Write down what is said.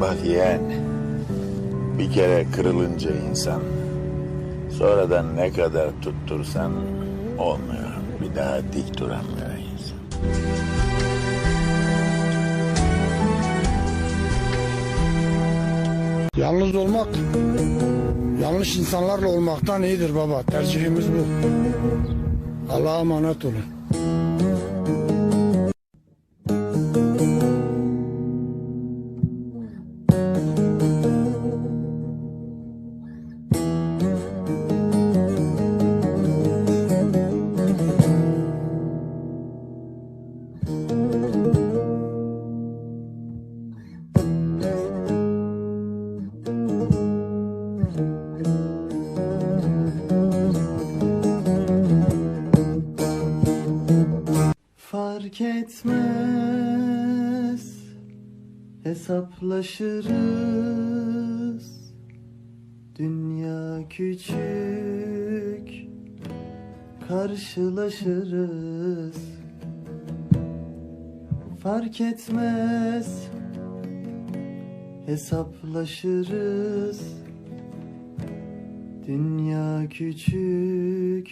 Bak yeğen, bir kere kırılınca insan, sonradan ne kadar tuttursan olmuyor. Bir daha dik duramıyor insan. Yalnız olmak yanlış insanlarla olmaktan iyidir baba. Tercihimiz bu. Allah'a emanet olun. Fark etmez Hesaplaşırız. Dünya küçük Karşılaşırız. Fark etmez Hesaplaşırız Dünya küçük